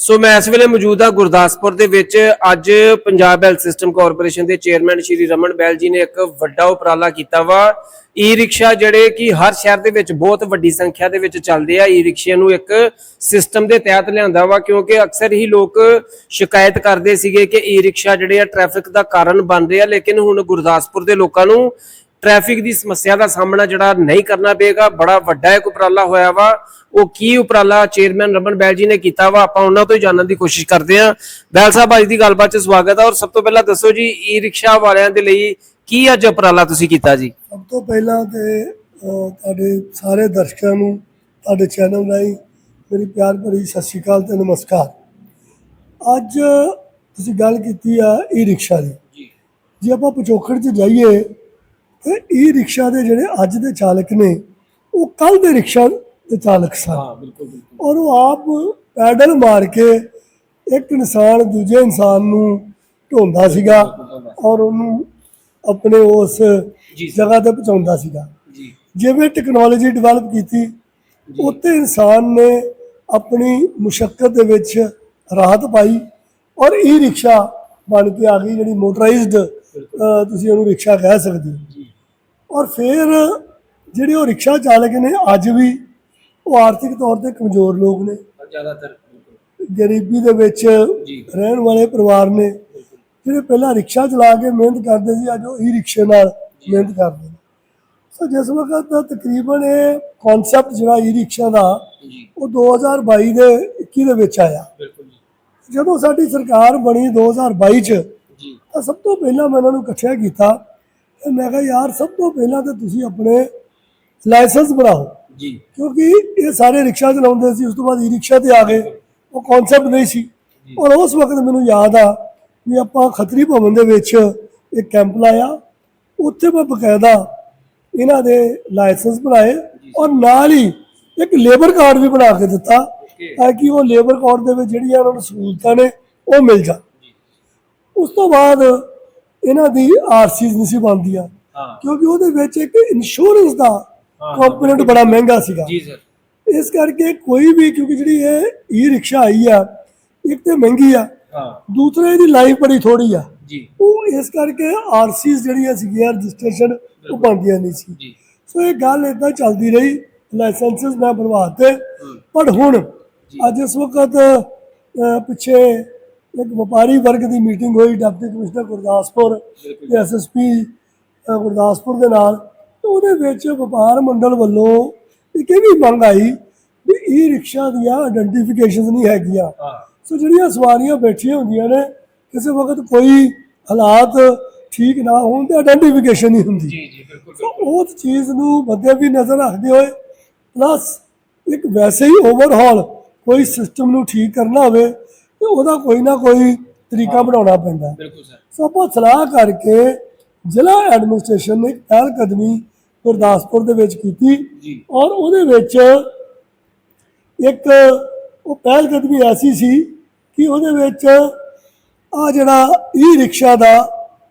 ਸੋ ਮੈਂ ਇਸ ਵੇਲੇ ਮੌਜੂਦ ਹਾਂ ਗੁਰਦਾਸਪੁਰ ਦੇ ਵਿੱਚ। ਅੱਜ ਪੰਜਾਬ ਹੈਲਥ ਸਿਸਟਮ ਕਾਰਪੋਰੇਸ਼ਨ ਦੇ ਚੇਅਰਮੈਨ ਸ਼੍ਰੀ ਰਮਨ ਬੈਲ ਜੀ ਨੇ ਇੱਕ ਵੱਡਾ ਉਪਰਾਲਾ ਕੀਤਾ ਵਾ। ਈ ਰਿਕਸ਼ਾ ਜਿਹੜੇ ਕਿ ਹਰ ਸ਼ਹਿਰ ਦੇ ਵਿੱਚ ਬਹੁਤ ਵੱਡੀ ਸੰਖਿਆ ਦੇ ਵਿੱਚ ਚੱਲਦੇ ਆ। ਈ ਰਿਕਸ਼ੇ ਨੂੰ ਇੱਕ ਸਿਸਟਮ ਦੇ ਤਹਿਤ ਲਿਆਂਦਾ ਵਾ, ਕਿਉਂਕਿ ਅਕਸਰ ਹੀ ਲੋਕ ਸ਼ਿਕਾਇਤ ਕਰਦੇ ਸੀਗੇ ਕਿ ਈ ਰਿਕਸ਼ਾ ਜਿਹੜੇ ਆ, ਟ੍ਰੈਫਿਕ ਦਾ ਕਾਰਨ ਬਣ ਰਹੇ ਆ। ਲੇਕਿਨ ਹੁਣ ਗੁਰਦਾਸਪੁਰ ਦੇ ਲੋਕਾਂ ਨੂੰ ਟ੍ਰੈਫਿਕ ਦੀ ਸਮੱਸਿਆ ਦਾ ਸਾਹਮਣਾ ਜਿਹੜਾ ਨਹੀਂ ਕਰਨਾ ਪਏਗਾ ਬੜਾ ਵੱਡਾ ਇੱਕ ਉਪਰਾਲਾ ਹੋਇਆ ਵਾ। ਉਹ ਕੀ ਉਪਰਾਲਾ ਚੇਅਰਮੈਨ ਰਮਨ ਬੈਲ ਜੀ ਨੇ ਕੀਤਾ ਵਾ ਆਪਾਂ ਉਹਨਾਂ ਤੋਂ ਹੀ ਜਾਣਨ ਦੀ ਕੋਸ਼ਿਸ਼ ਕਰਦੇ ਹਾਂ। ਬੈਲ ਸਾਹਿਬ ਅੱਜ ਦੀ ਗੱਲਬਾਤ 'ਚ ਸਵਾਗਤ ਹੈ ਔਰ ਸਭ ਤੋਂ ਪਹਿਲਾਂ ਦੱਸੋ ਜੀ ਈ ਰਿਕਸ਼ਾ ਵਾਲਿਆਂ ਦੇ ਲਈ ਕੀ ਅੱਜ ਉਪਰਾਲਾ ਤੁਸੀਂ ਕੀਤਾ ਜੀ? ਸਭ ਤੋਂ ਪਹਿਲਾਂ ਤੇ ਤੁਹਾਡੇ ਸਾਰੇ ਦਰਸ਼ਕਾਂ ਨੂੰ ਤੁਹਾਡੇ ਚੈਨਲ ਰਾਹੀਂ ਮੇਰੀ ਪਿਆਰ ਭਰੀ ਸਤਿ ਸ਼੍ਰੀ ਅਕਾਲ ਤੇ ਨਮਸਕਾਰ। ਅੱਜ ਤੁਸੀਂ ਗੱਲ ਕੀਤੀ ਆ ਈ ਰਿਕਸ਼ਾ ਦੀ। ਜੀ। ਜੇ ਆਪਾਂ ਪਿਛੋਕੜ 'ਚ ਜਾਈਏ ਈ ਰਿਕਸ਼ਾ ਦੇ ਜਿਹੜੇ ਅੱਜ ਦੇ ਚਾਲਕ ਨੇ ਉਹ ਕੱਲ ਦੇ ਰਿਕਸ਼ਾ ਦੇ ਚਾਲਕ ਸਨ। ਹਾਂ ਬਿਲਕੁਲ ਬਿਲਕੁਲ। ਔਰ ਉਹ ਆਪ ਪੈਡਲ ਮਾਰ ਕੇ ਇੱਕ ਇਨਸਾਨ ਦੂਜੇ ਇਨਸਾਨ ਨੂੰ ਢੋਂਦਾ ਸੀਗਾ ਔਰ ਉਹਨੂੰ ਆਪਣੇ ਉਸ। ਜਗ੍ਹਾ ਤੇ ਪਹੁੰਚਾਉਂਦਾ ਸੀਗਾ। ਜੀ। ਜਿਵੇਂ ਟੈਕਨੋਲੋਜੀ ਡਿਵੈਲਪ ਕੀਤੀ ਉੱਤੇ ਇਨਸਾਨ ਨੇ ਆਪਣੀ ਮੁਸ਼ਕਲ ਦੇ ਵਿੱਚ ਰਾਹਤ ਪਾਈ ਔਰ ਈ ਰਿਕਸ਼ਾ ਬਣ ਕੇ ਆ ਗਈ ਜਿਹੜੀ ਮੋਟਰਾਈਜ਼ਡ ਤੁਸੀਂ ਉਹਨੂੰ ਰਿਕਸ਼ਾ ਕਹਿ ਸਕਦੇ ਹੋ। ਔਰ ਫਿਰ ਜਿਹੜੇ ਉਹ ਰਿਕਸ਼ਾ ਚਾਲਕ ਨੇ ਅੱਜ ਵੀ ਉਹ ਆਰਥਿਕ ਤੌਰ ਤੇ ਕਮਜ਼ੋਰ ਲੋਕ ਨੇ। ਜ਼ਿਆਦਾਤਰ ਗਰੀਬੀ ਦੇ ਵਿੱਚ ਰਹਿਣ ਵਾਲੇ ਪਰਿਵਾਰ ਨੇ ਜਿਹੜੇ ਪਹਿਲਾਂ ਰਿਕਸ਼ਾ ਚਲਾ ਕੇ ਮਿਹਨਤ ਕਰਦੇ ਸੀ ਅੱਜ ਉਹ ਈ ਰਿਕਸ਼ੇ ਨਾਲ ਮਿਹਨਤ ਕਰਦੇ ਨੇ। ਸੋ ਜਿਸ ਵਕਤ ਦਾ ਤਕਰੀਬਨ ਇਹ ਕਨਸੈਪਟ ਜਿਹੜਾ ਈ ਰਿਕਸ਼ਾ ਦਾ ਉਹ 2022 ਦੇ 21 ਦੇ ਵਿੱਚ ਆਇਆ। ਜਦੋਂ ਸਾਡੀ ਸਰਕਾਰ ਬਣੀ 2022 ਚ ਤਾਂ ਸਭ ਤੋਂ ਪਹਿਲਾਂ ਮੈਂ ਉਹਨਾਂ ਨੂੰ ਇਕੱਠਿਆ ਕੀਤਾ ਤੇ ਮੈਂ ਕਿਹਾ ਯਾਰ ਸਭ ਤੋਂ ਪਹਿਲਾਂ ਤਾਂ ਤੁਸੀਂ ਆਪਣੇ ਲਾਇਸੈਂਸ ਬਣਾਓ। ਜੀ। ਕਿਉਂਕਿ ਇਹ ਸਾਰੇ ਰਿਕਸ਼ਾ ਚਲਾਉਂਦੇ ਸੀ ਉਸ ਤੋਂ ਬਾਅਦ ਈ ਰਿਕਸ਼ਾ ਤੇ ਆ ਗਏ। ਉਹ ਕਨਸੈਪਟ ਨਹੀਂ ਸੀ। ਔਰ ਉਸ ਵਕਤ ਮੈਨੂੰ ਯਾਦ ਆ ਵੀ ਆਪਾਂ ਖੱਤਰੀ ਭਵਨ ਦੇ ਵਿੱਚ ਇੱਕ ਕੈਂਪ ਲਾਇਆ। ਉੱਥੇ ਮੈਂ ਬਕਾਇਦਾ ਇਹਨਾਂ ਦੇ ਲਾਇਸੈਂਸ ਬਣਾਏ ਔਰ ਨਾਲ ਹੀ ਇੱਕ ਲੇਬਰ ਕਾਰਡ ਵੀ ਬਣਾ ਕੇ ਦਿੱਤਾ ਤਾਂ ਕਿ ਉਹ ਲੇਬਰ ਕਾਰਡ ਦੇ ਵਿੱਚ ਜਿਹੜੀਆਂ ਉਹਨਾਂ ਨੂੰ ਸਹੂਲਤਾਂ ਨੇ ਉਹ ਮਿਲ ਜਾਣ। ਉਸ ਤੋਂ ਬਾਅਦ ਇਹਨਾਂ ਦੀ ਆਰਸੀਜ਼ ਨਹੀਂ ਸੀ ਬਣਦੀਆਂ ਕਿਉਂਕਿ ਉਹਦੇ ਵਿੱਚ ਇੱਕ ਇੰਸ਼ੋਰੈਂਸ ਦਾ ਕੰਪੋਨੈਂਟ ਬੜਾ ਮਹਿੰਗਾ ਸੀਗਾ। ਜੀ ਸਰ ਇਸ ਕਰਕੇ ਕੋਈ ਵੀ ਕਿਉਂਕਿ ਜਿਹੜੀ ਇਹ ਈ ਰਿਕਸ਼ਾ ਆਈ ਆ ਇੱਕ ਤੇ ਮਹਿੰਗੀ ਆ ਹਾਂ। ਦੂਸਰੇ ਦੀ ਲਾਈਫ ਬੜੀ ਥੋੜੀ ਆ। ਜੀ। ਉਹ ਇਸ ਕਰਕੇ ਆਰਸੀਜ਼ ਜਿਹੜੀਆਂ ਸੀਗੀਆਂ ਰਜਿਸਟ੍ਰੇਸ਼ਨ ਉਹ ਬਣਦੀਆਂ ਨਹੀਂ ਸੀ। ਜੀ। ਸੋ ਇਹ ਗੱਲ ਇਦਾਂ ਚੱਲਦੀ ਰਹੀ ਲਾਇਸੈਂਸਸ ਮੈਂ ਬਣਵਾਤੇ ਪਰ ਹੁਣ ਅੱਜ ਇਸ ਵਕਤ ਪਿੱਛੇ ਇੱਕ ਵਪਾਰੀ ਵਰਗ ਦੀ ਮੀਟਿੰਗ ਹੋਈ ਡਿਪਟੀ ਕਮਿਸ਼ਨਰ ਗੁਰਦਾਸਪੁਰ ਤੇ ਐਸਐਸਪੀ ਗੁਰਦਾਸਪੁਰ ਦੇ ਨਾਲ। ਉਹਦੇ ਵਿੱਚ ਵਪਾਰ ਮੰਡਲ ਵੱਲੋਂ ਇੱਕ ਇਹ ਵੀ ਮੰਗ ਆਈ ਵੀ ਈ ਰਿਕਸ਼ਾ ਦੀਆਂ ਆਇਡੈਂਟੀਫਿਕੇਸ਼ਨਸ ਨਹੀਂ ਹੈਗੀਆਂ। ਸੋ ਜਿਹੜੀਆਂ ਸਵਾਰੀਆਂ ਬੈਠੀਆਂ ਹੁੰਦੀਆਂ ਨੇ ਕਿਸੇ ਵਕਤ ਕੋਈ ਹਾਲਾਤ ਠੀਕ ਨਾ ਹੋਣ ਤੇ ਆਇਡੈਂਟੀਫਿਕੇਸ਼ਨ ਨਹੀਂ ਹੁੰਦੀ। ਜੀ ਜੀ ਬਿਲਕੁਲ ਸੋ ਉਸ ਚੀਜ਼ ਨੂੰ ਮੱਦੇ ਵੀ ਨਜ਼ਰ ਰੱਖਦੇ ਹੋਏ ਪਲੱਸ ਇੱਕ ਵੈਸੇ ਹੀ ਓਵਰਹਾਲ ਕੋਈ ਸਿਸਟਮ ਨੂੰ ਠੀਕ ਕਰਨਾ ਹੋਵੇ ਤੇ ਉਹਦਾ ਕੋਈ ਨਾ ਕੋਈ ਤਰੀਕਾ ਬਣਾਉਣਾ ਪੈਂਦਾ। ਬਿਲਕੁਲ ਸਰ। ਸੋ ਆਪਾਂ ਸਲਾਹ ਕਰਕੇ ਜ਼ਿਲ੍ਹਾ ਐਡਮਿਨਿਸਟ੍ਰੇਸ਼ਨ ਨੇ ਪਹਿਲ ਕਦਮੀ ਗੁਰਦਾਸਪੁਰ ਦੇ ਵਿੱਚ ਕੀਤੀ ਜੀ। ਔਰ ਉਹਦੇ ਵਿੱਚ ਇੱਕ ਉਹ ਪਹਿਲ ਕਦਮੀ ਐਸੀ ਸੀ ਕਿ ਉਹਦੇ ਵਿੱਚ ਆ ਜਿਹੜਾ ਈ ਰਿਕਸ਼ਾ ਦਾ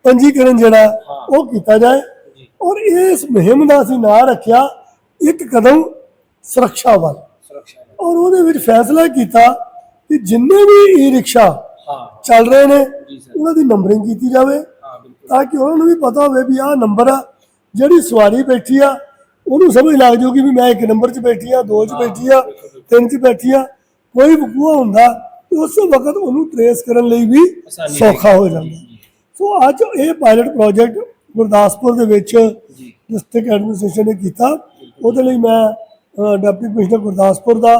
ਪੰਜੀਕਰਨ ਜਿਹੜਾ ਉਹ ਕੀਤਾ ਜਾਏ ਔਰ ਇਸ ਮੁਹਿੰਮ ਦਾ ਅਸੀਂ ਨਾਂ ਰੱਖਿਆ ਇੱਕ ਕਦਮ ਸੁਰੱਖਿਆ ਵੱਲ। ਸੁਰੱਖਿਆ ਔਰ ਉਹਦੇ ਵਿੱਚ ਫੈਸਲਾ ਕੀਤਾ ਕਿ ਜਿੰਨੇ ਵੀ ਈ ਰਿਕਸ਼ਾ ਚੱਲ ਰਹੇ ਨੇ ਉਹਨਾਂ ਦੀ ਨੰਬਰਿੰਗ ਕੀਤੀ ਜਾਵੇ ਤਾਂ ਕਿ ਉਹਨਾਂ ਨੂੰ ਵੀ ਪਤਾ ਹੋਵੇ ਵੀ ਆਹ ਨੰਬਰ ਆ ਜਿਹੜੀ ਸਵਾਰੀ ਬੈਠੀ ਆ ਉਹਨੂੰ ਸਮਝ ਲੱਗ ਜਾਊਗੀ ਵੀ ਮੈਂ ਇੱਕ ਨੰਬਰ 'ਚ ਬੈਠੀ ਆ ਦੋ 'ਚ ਬੈਠੀ ਆ ਤਿੰਨ 'ਚ ਬੈਠੀ ਆ ਕੋਈ ਵਕੂਆ ਹੁੰਦਾ ਤੇ ਉਸ ਵਕਤ ਉਹਨੂੰ ਟਰੇਸ ਕਰਨ ਲਈ ਵੀ ਸੌਖਾ ਹੋ ਜਾਂਦਾ। ਸੋ ਅੱਜ ਇਹ ਪਾਇਲਟ ਪ੍ਰੋਜੈਕਟ ਗੁਰਦਾਸਪੁਰ ਦੇ ਵਿੱਚ ਡਿਸਟ੍ਰਿਕਟ ਐਡਮਿਨਿਸਟ੍ਰੇਸ਼ਨ ਨੇ ਕੀਤਾ। ਉਹਦੇ ਲਈ ਮੈਂ ਡਿਪਟੀ ਕਮਿਸ਼ਨਰ ਗੁਰਦਾਸਪੁਰ ਦਾ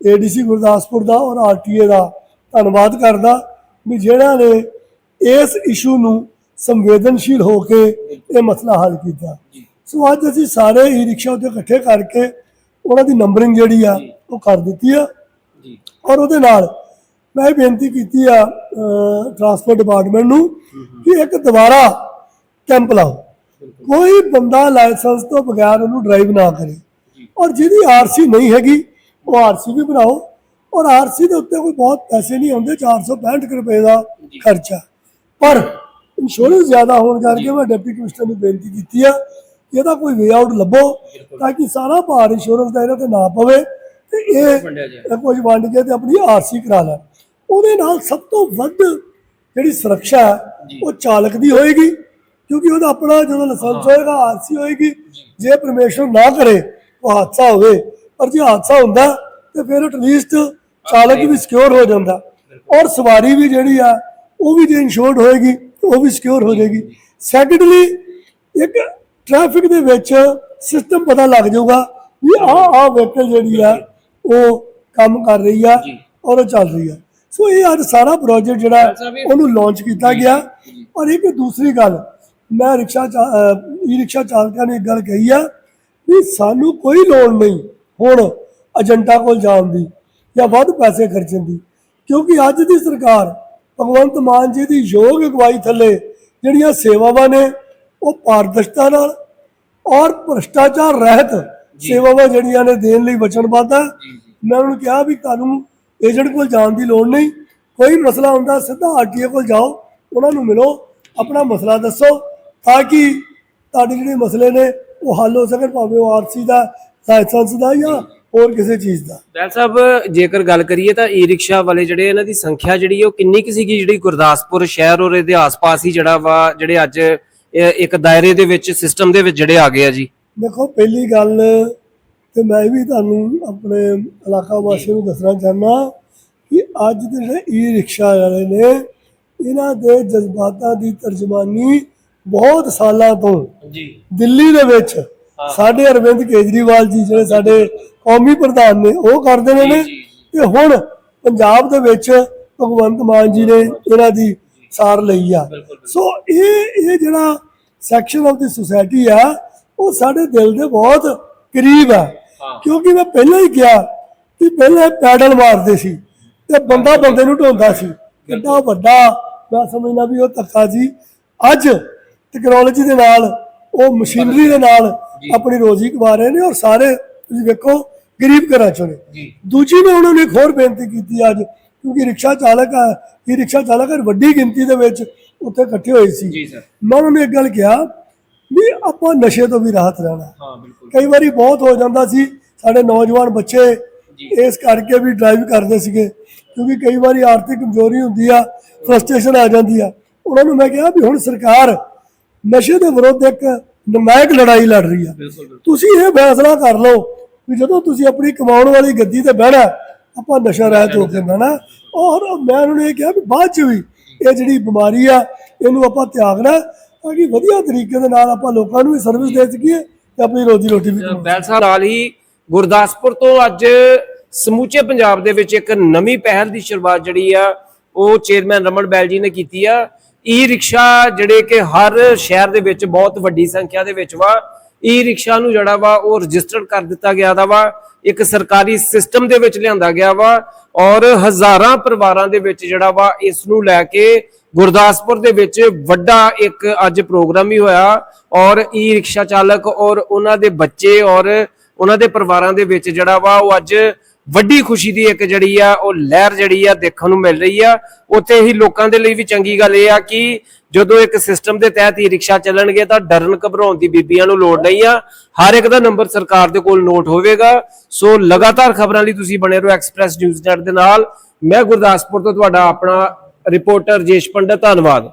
ਏਡੀਸੀ ਗੁਰਦਾਸਪੁਰ ਦਾ ਔਰ ਆਰਟੀਏ ਦਾ ਧੰਨਵਾਦ ਕਰਦਾ ਵੀ ਜਿਹੜਾ ਨੇ ਇਸ ਇਸ਼ੂ ਨੂੰ ਸੰਵੇਦਨਸ਼ੀਲ ਹੋ ਕੇ ਇਹ ਮਸਲਾ ਹੱਲ ਕੀਤਾ। ਸੋ ਅੱਜ ਅਸੀਂ ਸਾਰੇ ਈ ਰਿਕਸ਼ਾ ਉੱਤੇ ਇਕੱਠੇ ਕਰਕੇ ਉਹਨਾਂ ਦੀ ਨੰਬਰਿੰਗ ਜਿਹੜੀ ਆ ਉਹ ਕਰ ਦਿੱਤੀ ਆ। ਜੀ। ਔਰ ਉਹਦੇ ਨਾਲ ਮੈਂ ਬੇਨਤੀ ਕੀਤੀ ਆ ਟਰਾਂਸਪੋਰਟ ਡਿਪਾਰਟਮੈਂਟ ਨੂੰ ਕਿ ਇੱਕ ਦੁਬਾਰਾ ਕੈਂਪ ਲਾਓ। ਕੋਈ ਬੰਦਾ ਲਾਇਸੈਂਸ ਤੋਂ ਬਗੈਰ ਉਹਨੂੰ ਡਰਾਈਵ ਨਾ ਕਰੇ। ਔਰ ਜਿਹਦੀ ਆਰਸੀ ਨਹੀਂ ਹੈਗੀ ਉਹ ਆਰਸੀ ਵੀ ਬਣਾਓ। ਔਰ ਆਰਸੀ ਦੇ ਉੱਤੇ ਕੋਈ ਬਹੁਤ ਪੈਸੇ ਨਹੀਂ ਆਉਂਦੇ 465 ਕੁ ਰੁਪਏ ਦਾ ਖਰਚਾ। ਪਰ ਇੰਸ਼ੋਰੈਂਸ ਜ਼ਿਆਦਾ ਹੋਣ ਕਰਕੇ ਮੈਂ ਡਿਪਟੀ ਕਮਿਸ਼ਨਰ ਨੂੰ ਬੇਨਤੀ ਕੀਤੀ ਆ ਇਹਦਾ ਕੋਈ ਵੇ ਆਊਟ ਲੱਭੋ ਤਾਂ ਕਿ ਸਾਰਾ ਭਾਰ ਇੰਸ਼ੋਰੈਂਸ ਦਾ ਇਹਨਾਂ ਤੇ ਨਾ ਪਵੇ ਤੇ ਇਹ ਕੁਝ ਵੰਡ ਕੇ ਤੇ ਆਪਣੀ ਆਰਸੀ ਕਰਾ ਲੈਣ ਉਹਦੇ ਨਾਲ ਸਭ ਤੋਂ ਵੱਧ ਜਿਹੜੀ ਸੁਰੱਖਿਆ ਉਹ ਚਾਲਕ ਦੀ ਹੋਏਗੀ ਕਿਉਂਕਿ ਉਹਦਾ ਆਪਣਾ ਜਦੋਂ ਲਾਇਸੈਂਸ ਹੋਏਗਾ ਆਰਸੀ ਹੋਏਗੀ। ਜੇ ਪਰਮੇਸ਼ਰ ਨਾ ਕਰੇ ਉਹ ਹਾਦਸਾ ਹੋਵੇ। ਪਰ ਜੇ ਹਾਦਸਾ ਹੁੰਦਾ ਤੇ ਫਿਰ ਐਟਲੀਸਟ ਚਾਲਕ ਵੀ ਸਿਕਿਉਰ ਹੋ ਜਾਂਦਾ। ਔਰ ਸਵਾਰੀ ਵੀ ਜਿਹੜੀ ਆ ਉਹ ਵੀ ਜੇ ਇੰਸ਼ੋਰਡ ਹੋਏਗੀ ਉਹ ਵੀ ਸਿਕਿਉਰ ਹੋ ਜਾਏਗੀ। ਸੈਕੰਡਲੀ ਇੱਕ ਟ੍ਰੈਫਿਕ ਦੇ ਵਿੱਚ ਸਿਸਟਮ ਪਤਾ ਲੱਗ ਜਾਊਗਾ ਵੀ ਆਹ ਆਹ ਵਹੀਕਲ ਜਿਹੜੀ ਆ ਉਹ ਕੰਮ ਕਰ ਰਹੀ ਆ ਔਰ ਉਹ ਚੱਲ ਰਹੀ ਆ। ਸੋ ਇਹ ਅੱਜ ਸਾਰਾ ਪ੍ਰੋਜੈਕਟ ਜਿਹੜਾ ਉਹਨੂੰ ਲਾਂਚ ਕੀਤਾ ਗਿਆ। ਔਰ ਇੱਕ ਦੂਸਰੀ ਗੱਲ ਮੈਂ ਰਿਕਸ਼ਾ ਈ ਰਿਕਸ਼ਾ ਚਾਲਕਾਂ ਨੇ ਇੱਕ ਗੱਲ ਕਹੀ ਆ ਵੀ ਸਾਨੂੰ ਕੋਈ ਲੋੜ ਨਹੀਂ ਹੁਣ ਏਜੰਟਾਂ ਕੋਲ ਜਾਣ ਦੀ ਜਾਂ ਵੱਧ ਪੈਸੇ ਖਰਚਣ ਦੀ। ਕਿਉਂਕਿ ਅੱਜ ਦੀ ਸਰਕਾਰ ਭਗਵੰਤ ਮਾਨ ਜੀ ਦੀ ਯੋਗ ਅਗਵਾਈ ਥੱਲੇ ਜਿਹੜੀਆਂ ਸੇਵਾਵਾਂ ਨੇ ਉਹ ਪਾਰਦਰਸ਼ਤਾ ਨਾਲ ਔਰ ਭ੍ਰਸ਼ਟਾਚਾਰ ਰਹਿਤ ਸੇਵਾਵਾਂ ਜਿਹੜੀਆਂ ਨੇ ਦੇਣ ਲਈ ਵਚਨਬੱਧ ਹੈ ਮੈਂ ਉਹਨੂੰ ਕਿਹਾ ਵੀ ਤੁਹਾਨੂੰ ਏਜੰਟ ਕੋਲ ਜਾਣ ਦੀ ਲੋੜ ਨਹੀਂ। ਕੋਈ ਮਸਲਾ ਹੁੰਦਾ ਸਿੱਧਾ ਆਰਟੀਏ ਕੋਲ ਜਾਓ ਉਹਨਾਂ ਨੂੰ ਮਿਲੋ ਆਪਣਾ ਮਸਲਾ ਦੱਸੋ ਤਾਂ ਕਿ ਤੁਹਾਡੇ ਜਿਹੜੇ ਮਸਲੇ ਨੇ ਉਹ ਹੱਲ ਹੋ ਸਕਣ ਭਾਵੇਂ ਉਹ ਆਰਸੀ ਦਾ ਲਾਇਸੈਂਸ ਦਾ ਜਾਂ ਹੋਰ ਕਿਸੇ ਚੀਜ਼ ਦਾ? ਬੈਲ ਸਾਹਿਬ ਜੇਕਰ ਗੱਲ ਕਰੀਏ ਤਾਂ ਈ ਰਿਕਸ਼ਾ ਵਾਲੇ ਜਿਹੜੇ ਇਹਨਾਂ ਦੀ ਸੰਖਿਆ ਜਿਹੜੀ ਉਹ ਕਿੰਨੀ ਕੁ ਸੀਗੀ? ਜਿਹੜੀ ਗੁਰਦਾਸਪੁਰ ਸ਼ਹਿਰ ਔਰ ਇਹਦੇ ਆਸ-ਪਾਸ ਹੀ ਜਿਹੜਾ ਵਾ ਜਿਹੜੇ ਅੱਜ ਇੱਕ ਦਾਇਰੇ ਦੇ ਵਿੱਚ ਸਿਸਟਮ ਦੇ ਵਿੱਚ ਜਿਹੜੇ ਆ ਗਏ ਆ ਜੀ? ਦੇਖੋ ਪਹਿਲੀ ਗੱਲ ਤੇ ਮੈਂ ਵੀ ਤੁਹਾਨੂੰ ਆਪਣੇ ਇਲਾਕਾ ਵਾਸੀਆਂ ਨੂੰ ਦੱਸਣਾ ਚਾਹੁੰਦਾ ਕਿ ਅੱਜ ਦੇ ਜਿਹੜੇ ਈ ਰਿਕਸ਼ਾ ਵਾਲੇ ਨੇ ਇਹਨਾਂ ਦੇ ਜਜ਼ਬਾਤਾਂ ਦੀ ਤਰਜਮਾਨੀ ਬਹੁਤ ਸਾਲਾਂ ਤੋਂ ਜੀ। ਦਿੱਲੀ ਦੇ ਵਿੱਚ ਸਾਡੇ ਅਰਵਿੰਦ ਕੇਜਰੀਵਾਲ ਜੀ ਜਿਹੜੇ ਸਾਡੇ ਕੌਮੀ ਪ੍ਰਧਾਨ ਨੇ ਉਹ ਕਰਦੇ ਨੇ ਨੇ। ਤੇ ਹੁਣ ਪੰਜਾਬ ਦੇ ਵਿੱਚ ਭਗਵੰਤ ਮਾਨ ਜੀ ਨੇ ਇਹਨਾਂ ਦੀ ਸਾਰ ਲਈ ਆ। ਸੋ ਇਹ ਇਹ ਜਿਹੜਾ ਸੈਕਸ਼ਨ ਆਫ ਦੀ ਸੁਸਾਇਟੀ ਆ ਉਹ ਸਾਡੇ ਦਿਲ ਦੇ ਬਹੁਤ ਕਰੀਬ ਆ। ਕਿਉਂਕਿ ਮੈਂ ਪਹਿਲਾਂ ਹੀ ਕਿਹਾ ਕਿ ਪਹਿਲਾਂ ਪੈਡਲ ਮਾਰਦੇ ਸੀ ਤੇ ਬੰਦਾ ਬੰਦੇ ਨੂੰ ਢੋਂਦਾ ਸੀ। ਕਿੰਨਾ ਵੱਡਾ ਮੈਂ ਸਮਝਦਾ ਵੀ ਉਹ ਧੱਕਾ ਸੀ। ਅੱਜ ਟੈਕਨੋਲੋਜੀ ਦੇ ਨਾਲ ਉਹ ਮਸ਼ੀਨਰੀ ਦੇ ਨਾਲ ਆਪਣੀ ਰੋਜ਼ੀ ਕਮਾ ਰਹੇ ਨੇ ਔਰ ਸਾਰੇ ਤੁਸੀਂ ਵੇਖੋ ਗਰੀਬ ਘਰਾਂ ਚੋਂ ਨੇ। ਦੂਜੀ ਮੈਂ ਉਹਨਾਂ ਨੂੰ ਇੱਕ ਹੋਰ ਬੇਨਤੀ ਕੀਤੀ ਅੱਜ ਕਿਉਂਕਿ ਰਿਕਸ਼ਾ ਚਾਲਕ ਆ ਇਹ ਰਿਕਸ਼ਾ ਚਾਲਕ ਵੱਡੀ ਗਿਣਤੀ ਦੇ ਵਿੱਚ ਉੱਥੇ ਇਕੱਠੇ ਹੋਏ ਸੀ। ਜੀ ਸਰ। ਮੈਂ ਉਹਨਾਂ ਨੂੰ ਇੱਕ ਗੱਲ ਕਿਹਾ ਵੀ ਆਪਾਂ ਨਸ਼ੇ ਤੋਂ ਵੀ ਰਾਹਤ ਰਹਿਣਾ ਹਾਂ ਬਿਲਕੁਲ। ਕਈ ਵਾਰੀ ਬਹੁਤ ਹੋ ਜਾਂਦਾ ਸੀ ਸਾਡੇ ਨੌਜਵਾਨ ਬੱਚੇ ਇਸ ਕਰਕੇ ਵੀ ਡਰਾਈਵ ਕਰਦੇ ਸੀਗੇ ਕਿਉਂਕਿ ਕਈ ਵਾਰੀ ਆਰਥਿਕ ਕਮਜ਼ੋਰੀ ਹੁੰਦੀ ਆ ਫਰਸਟ੍ਰੇਸ਼ਨ ਆ ਜਾਂਦੀ ਆ। ਉਹਨਾਂ ਨੂੰ ਮੈਂ ਕਿਹਾ ਵੀ ਹੁਣ ਸਰਕਾਰ ਨਸ਼ੇ ਦੇ ਵਿਰੁੱਧ ਇੱਕ ਨਿਰਣਾਇਕ ਲੜਾਈ ਲੜ ਰਹੀ ਆ। ਤੁਸੀਂ ਇਹ ਫੈਸਲਾ ਕਰ ਲਓ ਵੀ ਜਦੋਂ ਤੁਸੀਂ ਆਪਣੀ ਕਮਾਉਣ ਵਾਲੀ ਗੱਦੀ ਤੇ ਬਹਿਣਾ ਆਪਾਂ ਨਸ਼ਾ ਰਹਿਤ ਹੋ ਕੇ ਬਹਿਣਾ। ਔਰ ਮੈਂ ਉਹਨਾਂ ਨੂੰ ਇਹ ਕਿਹਾ ਵੀ ਬਾਅਦ ਚ ਵੀ ਇਹ ਜਿਹੜੀ ਬਿਮਾਰੀ ਆ ਇਹਨੂੰ ਆਪਾਂ ਤਿਆਗਣਾ ਤਾਂ ਕਿ ਵਧੀਆ ਤਰੀਕੇ ਦੇ ਨਾਲ ਆਪਾਂ ਲੋਕਾਂ ਨੂੰ ਵੀ ਸਰਵਿਸ ਦੇ ਸਕੀਏ ਤੇ ਆਪਣੀ ਰੋਜੀ ਰੋਟੀ ਵੀ ਬੈਲ ਸਾਹਿਬ ਨਾਲ ਹੀ ਗੁਰਦਾਸਪੁਰ ਤੋਂ ਅੱਜ ਸਮੂਚੇ ਪੰਜਾਬ ਦੇ ਵਿੱਚ ਇੱਕ ਨਵੀਂ ਪਹਿਲ ਦੀ ਸ਼ੁਰੂਆਤ ਜਿਹੜੀ ਆ ਉਹ ਚੇਅਰਮੈਨ ਰਮਨ ਬੈਲ ਜੀ ਨੇ ਕੀਤੀ ਆ। ਈ ਰਿਕਸ਼ਾ ਜਿਹੜੇ ਕਿ ਹਰ ਸ਼ਹਿਰ ਦੇ ਵਿੱਚ ਬਹੁਤ ਵੱਡੀ ਸੰਖਿਆ ਦੇ ਵਿੱਚ ਵਾ। ਈ ਰਿਕਸ਼ਾ ਨੂੰ ਜਿਹੜਾ ਵਾ, ਉਹ ਰਜਿਸਟਰਡ ਕਰ ਦਿੱਤਾ ਗਿਆ ਦਾ ਵਾ। ਇੱਕ ਸਰਕਾਰੀ ਸਿਸਟਮ ਦੇ ਵਿੱਚ ਲਿਆਂਦਾ ਗਿਆ ਵਾ ਔਰ ਹਜ਼ਾਰਾਂ ਪਰਿਵਾਰਾਂ ਦੇ ਵਿੱਚ ਜਿਹੜਾ ਵਾ, ਇਸ ਨੂੰ ਲੈ ਕੇ ਗੁਰਦਾਸਪੁਰ ਦੇ ਵਿੱਚ ਵੱਡਾ ਇੱਕ ਅੱਜ ਪ੍ਰੋਗਰਾਮ ਹੀ ਹੋਇਆ ਔਰ ਈ ਰਿਕਸ਼ਾ ਚਾਲਕ ਔਰ ਉਹਨਾਂ ਦੇ ਬੱਚੇ ਔਰ ਉਹਨਾਂ ਦੇ ਪਰਿਵਾਰਾਂ ਦੇ ਵਿੱਚ ਜਿਹੜਾ ਵਾ, ਉਹ ਅੱਜ ਵੱਡੀ ਖੁਸ਼ੀ ਦੀ ਇੱਕ ਜਿਹੜੀ ਆ, ਉਹ ਲਹਿਰ ਜਿਹੜੀ ਆ ਦੇਖਣ ਨੂੰ ਮਿਲ ਰਹੀ ਆ। ਉੱਥੇ ਹੀ ਲੋਕਾਂ ਦੇ ਲਈ ਵੀ ਚੰਗੀ ਗੱਲ ਇਹ ਆ ਕਿ ਜਦੋਂ ਇੱਕ ਸਿਸਟਮ ਦੇ ਤਹਿਤ ਹੀ ਰਿਕਸ਼ਾ ਚੱਲਣਗੇ ਤਾਂ ਡਰਨ ਘਬਰਾਉਣ ਦੀ ਬੀਬੀਆਂ ਨੂੰ ਲੋੜ ਨਹੀਂ ਆ। ਹਰ ਇੱਕ ਦਾ ਨੰਬਰ ਸਰਕਾਰ ਦੇ ਕੋਲ ਨੋਟ ਹੋਵੇਗਾ। ਸੋ ਲਗਾਤਾਰ ਖਬਰਾਂ ਲਈ ਤੁਸੀਂ ਬਣੇ ਰਹੋ ਐਕਸਪ੍ਰੈਸ ਨਿਊਜ਼ ਨੈਟ ਦੇ ਨਾਲ। ਮੈਂ ਗੁਰਦਾਸਪੁਰ ਤੋਂ ਤੁਹਾਡਾ ਆਪਣਾ ਰਿਪੋਰਟਰ ਜੇਸ਼ ਪੰਡਤ, ਧੰਨਵਾਦ।